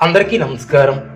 అందరికీ నమస్కారం.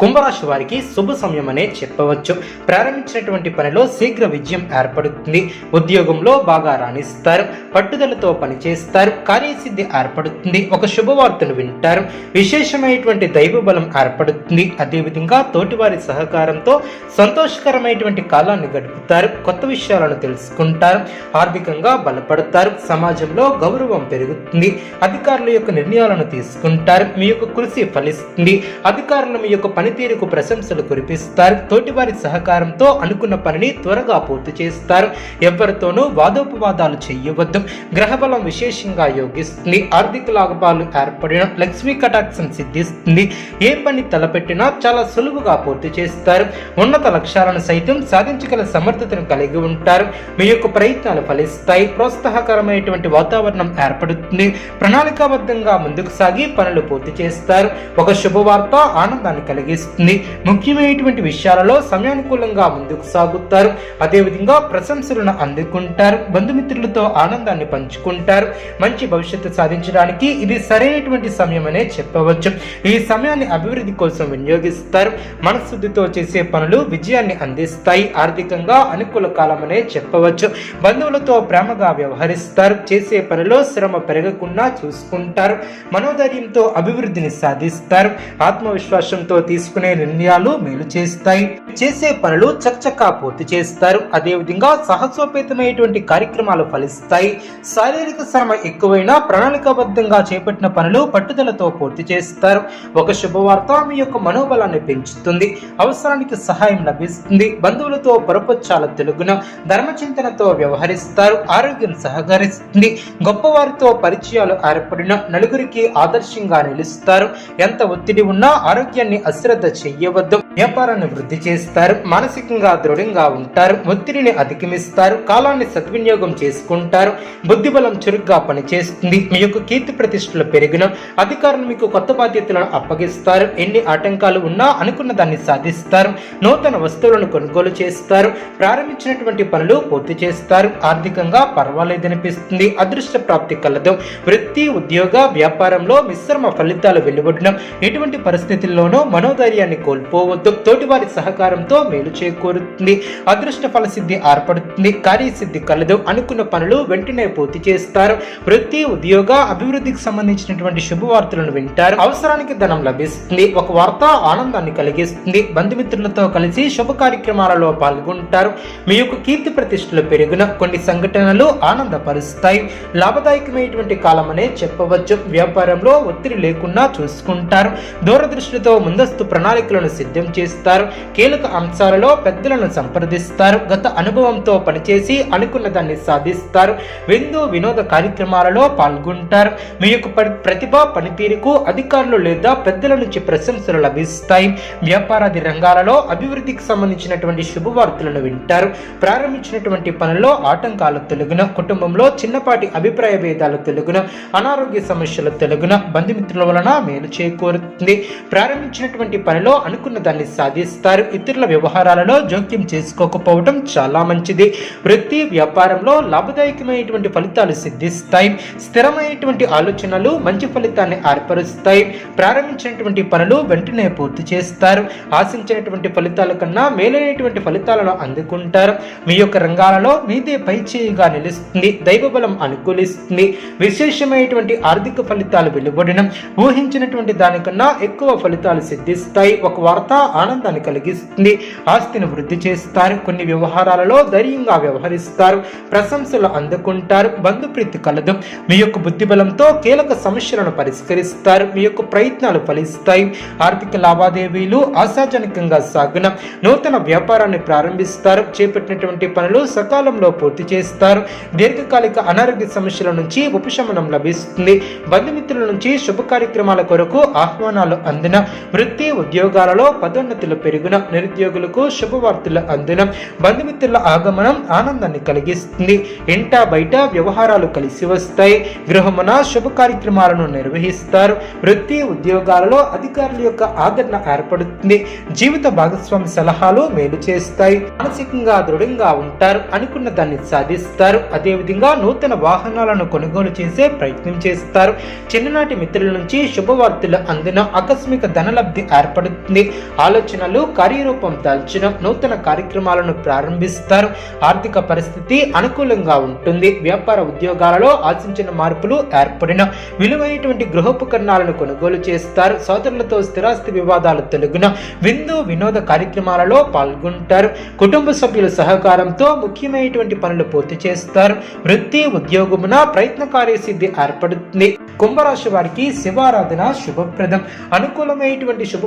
కుంభరాశి వారికి శుభ సమయం అనే చెప్పవచ్చు. ప్రారంభించినటువంటి పనిలో శీఘ్ర విజయం ఏర్పడుతుంది. ఉద్యోగంలో బాగా రాణిస్తారు. పట్టుదలతో పనిచేస్తారు. కార్యసిద్ధి ఏర్పడుతుంది. ఒక శుభవార్తను వింటారు. విశేషమైనటువంటి దైవ బలం ఏర్పడుతుంది. అదేవిధంగా తోటివారి సహకారంతో సంతోషకరమైనటువంటి కాలాన్ని గడుపుతారు. కొత్త విషయాలను తెలుసుకుంటారు. ఆర్థికంగా బలపడతారు. సమాజంలో గౌరవం పెరుగుతుంది. అధికారుల యొక్క నిర్ణయాలను తీసుకుంటారు. మీ యొక్క కృషి ఫలిస్తుంది. అధికారులు మీ యొక్క పనితీరుకు ప్రశంసలు కురిపిస్తారు. తోటివారి సహకారంతో అనుకున్న పనిని త్వరగా పూర్తి చేస్తారు. ఎవరితోనూ వాదోపవాదాలు చేయవద్దు. గ్రహబలం విశేషంగా యోగిస్తుంది. ఆర్థిక లాభాలు ఏర్పడిన లక్ష్మీ కటాక్షం సిద్ధిస్తుంది. ఏ పని తలపెట్టినా చాలా సులువుగా పూర్తి చేస్తారు. ఉన్నత లక్ష్యాలను సైతం సాధించగల సమర్థతను కలిగి ఉంటారు. మీ యొక్క ప్రయత్నాలు ఫలిస్తాయి. ప్రోత్సాహకరమైనటువంటి వాతావరణం ఏర్పడుతుంది. ప్రణాళికాబద్ధంగా ముందుకు సాగి పనులు పూర్తి చేస్తారు. ఒక శుభవార్త ఆనందాన్ని కలిగి కలిగిస్తుంది ముఖ్యమైనటువంటి విషయాలలో సమయానుకూలంగా ముందుకు సాగుతారు. అదేవిధంగా ప్రశంసలను అందుకుంటారు. బంధుమిత్రులతో ఆనందాన్ని పంచుకుంటారు. మంచి భవిష్యత్తు సాధించడానికి ఇది సరైనటువంటి సమయమనే చెప్పవచ్చు. ఈ సమయాన్ని అభివృద్ధి కోసం వినియోగిస్తారు. మనశుద్ధితో చేసే పనులు విజయాన్ని అందిస్తాయి. ఆర్థికంగా అనుకూల కాలమనే చెప్పవచ్చు. బంధువులతో ప్రేమగా వ్యవహరిస్తారు. చేసే పనిలో శ్రమ పెరగకుండా చూసుకుంటారు. మనోధైర్యంతో అభివృద్ధిని సాధిస్తారు. ఆత్మవిశ్వాసంతో తీసుకునే నిర్ణయాలు మేలు చేస్తాయి. చేసే పనులు చకచకా పూర్తి చేస్తారు. అదేవిధంగా సాహసోపేతమైనటువంటి కార్యక్రమాలు ఫలిస్తాయి. శారీరక శ్రమ ఎక్కువైనా ప్రణాళికాబద్ధంగా చేపట్టిన పనులు పట్టుదలతో పూర్తి చేస్తారు. ఒక శుభవార్త మీ యొక్క మనోబలాన్ని పెంచుతుంది. అవసరానికి సహాయం లభిస్తుంది. బంధువులతో పొరపచ్చాల తెలుగున ధర్మచింతనతో వ్యవహరిస్తారు. ఆరోగ్యం సహకరిస్తుంది. గొప్పవారితో పరిచయాలు ఏర్పడిన నలుగురికి ఆదర్శంగా నిలుస్తారు. ఎంత ఒత్తిడి ఉన్నా ఆరోగ్యాన్ని అశ్రద్ధ చెయ్యవద్దు వ్యాపారాన్ని వృద్ధి చేస్తారు మానసికంగా దృఢంగా ఉంటారు ఒత్తిడిని అధిగమిస్తారు కాలాన్ని సద్వినియోగం చేసుకుంటారు బుద్ధిబలం చురుగ్గా పనిచేస్తుంది మీ యొక్క కీర్తి ప్రతిష్టలు పెరిగిన అధికారులు మీకు కొత్త బాధ్యతలను అప్పగిస్తారు ఎన్ని ఆటంకాలు ఉన్నా అనుకున్న దాన్ని సాధిస్తారు నూతన వస్తువులను కొనుగోలు చేస్తారు ప్రారంభించినటువంటి పనులు పూర్తి చేస్తారు ఆర్థికంగా పర్వాలేదనిపిస్తుంది అదృష్ట ప్రాప్తి కలదు వృత్తి ఉద్యోగ వ్యాపారంలో మిశ్రమ ఫలితాలు వెలువడడం ఎటువంటి పరిస్థితుల్లోనూ మనోధైర్యాన్ని కోల్పోవద్దు. తోటివారి సహకారంతో మేలు చేకూరుతుంది. అదృష్ట ఫల సిద్ధి ఏర్పడుతుంది. కార్యసిద్ధి కలదు. అనుకున్న పనులు వెంటనే పూర్తి చేస్తారు. వృత్తి ఉద్యోగ అభివృద్ధికి సంబంధించినటువంటి శుభవార్తలను వింటారు. అవసరానికి ధనం లభిస్తుంది. ఒక వార్త ఆనందాన్ని కలిగిస్తుంది. బంధుమిత్రులతో కలిసి శుభ కార్యక్రమాలలో పాల్గొంటారు. మీ యొక్క కీర్తి ప్రతిష్టలు పెరిగిన కొన్ని సంఘటనలు ఆనందపరుస్తాయి. లాభదాయకమైనటువంటి అనే చెప్పవచ్చు. వ్యాపారంలో ఒత్తిడి లేకుండా చూసుకుంటారు. దూరదృష్టితో ముందస్తు ప్రణాళికలను సిద్ధం చేస్తారు. కీలక అంశాలలో పెద్దలను సంప్రదిస్తారు. గత అనుభవంతో పనిచేసి అనుకున్న దాన్ని సాధిస్తారు. విందు వినోద కార్యక్రమాలలో పాల్గొంటారు. మీ యొక్క ప్రతిభ పనితీరుకు అధికారులు లేదా పెద్దల నుంచి ప్రశంసలు లభిస్తాయి. వ్యాపారాది రంగాలలో అభివృద్ధికి సంబంధించినటువంటి శుభవార్తలను వింటారు. ప్రారంభించినటువంటి పనుల్లో ఆటంకాలు తొలగిన కుటుంబంలో చిన్నపాటి అభిప్రాయ భేదాలు తొలగిన అనారోగ్య సమస్యలు తొలగిన బంధుమిత్రుల వలన మేలు చేకూరుతుంది. ప్రారంభించినటువంటి పనిలో అనుకున్న దాన్ని సాధిస్తారు. ఇతరుల వ్యవహారాలలో జోక్యం చేసుకోకపోవడం చాలా మంచిది. వృత్తి వ్యాపారంలో లాభదాయకమైనటువంటి ఫలితాలు సిద్ధిస్తాయి. స్థిరమైనటువంటి ఆలోచనలు మంచి ఫలితాన్ని ఏర్పరుస్తాయి. ప్రారంభించినటువంటి పనులు వెంటనే పూర్తి చేస్తారు. ఆశించినటువంటి ఫలితాల కన్నా మేలైనటువంటి ఫలితాలను అందుకుంటారు. మీ యొక్క రంగాలలో మీదే పై చేయిగా నిలుస్తుంది. దైవబలం అనుకూలిస్తుంది. విశేషమైనటువంటి ఆర్థిక ఫలితాలు వెలువడడం ఊహించినటువంటి దానికన్నా ఎక్కువ ఫలితాలు సిద్ధిస్తాయి. ఒక వార్త ఆనందాన్ని కలిగిస్తుంది. ఆస్తిని వృద్ధి చేస్తారు. కొన్ని వ్యవహారాలలో ధైర్యంగా వ్యవహరిస్తారు. ప్రశంసలు అందుకుంటారు. బంధుప్రీతి కలదు. మీ యొక్క బుద్ధిబలంతో కీలక సమస్యలను పరిష్కరిస్తారు. మీ యొక్క ప్రయత్నాలు ఫలిస్తాయి. ఆర్థిక లావాదేవీలు ఆశాజనకంగా సాగున. నూతన వ్యాపారాన్ని ప్రారంభిస్తారు. చేపట్టినటువంటి పనులు సకాలంలో పూర్తి చేస్తారు. దీర్ఘకాలిక అనారోగ్య సమస్యల నుంచి ఉపశమనం లభిస్తుంది. బంధుమిత్రుల నుంచి శుభ కార్యక్రమాల కొరకు ఆహ్వానాలు అందిన. వృత్తి ఉద్యోగాలలో పదోన్నతులు పెరుగున నిరుద్యోగులకు శుభవార్తలు అందిన బంధుమిత్రుల ఆగమనం ఆనందాన్ని కలిగిస్తుంది. ఇంట బయట వ్యవహారాలు కలిసి వస్తాయి. గృహమున శుభ కార్యక్రమాలను నిర్వహిస్తారు. వృత్తి ఉద్యోగాలలో అధికారుల యొక్క ఆదరణ ఏర్పడుతుంది. జీవిత భాగస్వామి సలహాలు మేలు చేస్తాయి. మానసికంగా దృఢంగా ఉంటారు. అనుకున్న దాన్ని సాధిస్తారు. అదేవిధంగా నూతన వాహనాలను కొనుగోలు చేసే ప్రయత్నం చేస్తారు. చిన్ననాటి మిత్రుల నుంచి శుభవార్తలు అందిన ఆకస్మిక ధనలబ్ధి ఏర్పడుతుంది ఆలోచనలు కార్యరూపం దాల్చిన నూతన కార్యక్రమాలను ప్రారంభిస్తారు. ఆర్థిక పరిస్థితి అనుకూలంగా ఉంటుంది. వ్యాపార ఉద్యోగాలలో ఆశించిన మార్పులు ఏర్పడిన విలువైనటువంటి గృహోపకరణాలను కొనుగోలు చేస్తారు. సోదరులతో స్థిరాస్తి వివాదాలు తొలగిన విందు వినోద కార్యక్రమాలలో పాల్గొంటారు. కుటుంబ సభ్యుల సహకారంతో ముఖ్యమైనటువంటి పనులు పూర్తి చేస్తారు. వృత్తి ఉద్యోగమున ప్రయత్న కార్యసిద్ధి ఏర్పడుతుంది. కుంభరాశి వారికి శివారాధన శుభప్రదం. అనుకూలమైనటువంటి శుభ